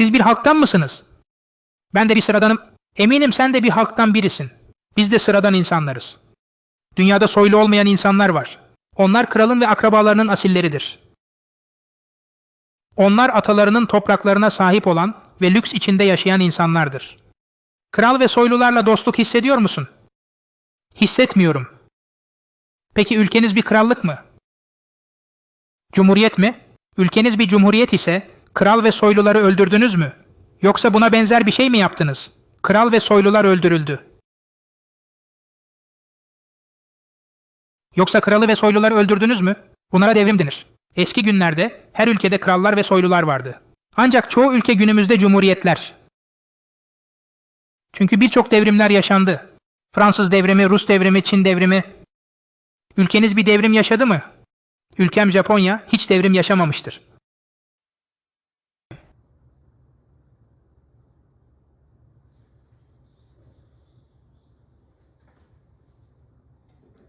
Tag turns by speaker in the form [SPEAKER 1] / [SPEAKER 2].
[SPEAKER 1] Siz bir halktan mısınız? Ben de bir sıradanım. Eminim sen de bir halktan birisin. Biz de sıradan insanlarız. Dünyada soylu olmayan insanlar var. Onlar kralın ve akrabalarının asilleridir. Onlar atalarının topraklarına sahip olan ve lüks içinde yaşayan insanlardır. Kral ve soylularla dostluk hissediyor musun? Hissetmiyorum. Peki ülkeniz bir krallık mı? Cumhuriyet mi? Ülkeniz bir cumhuriyet ise kral ve soyluları öldürdünüz mü? Yoksa buna benzer bir şey mi yaptınız? Kral ve soylular öldürüldü. Yoksa kralı ve soyluları öldürdünüz mü? Bunlara devrim denir. Eski günlerde her ülkede krallar ve soylular vardı. Ancak çoğu ülke günümüzde cumhuriyetler. Çünkü birçok devrimler yaşandı. Fransız devrimi, Rus devrimi, Çin devrimi. Ülkeniz bir devrim yaşadı mı? Ülkem Japonya hiç devrim yaşamamıştır.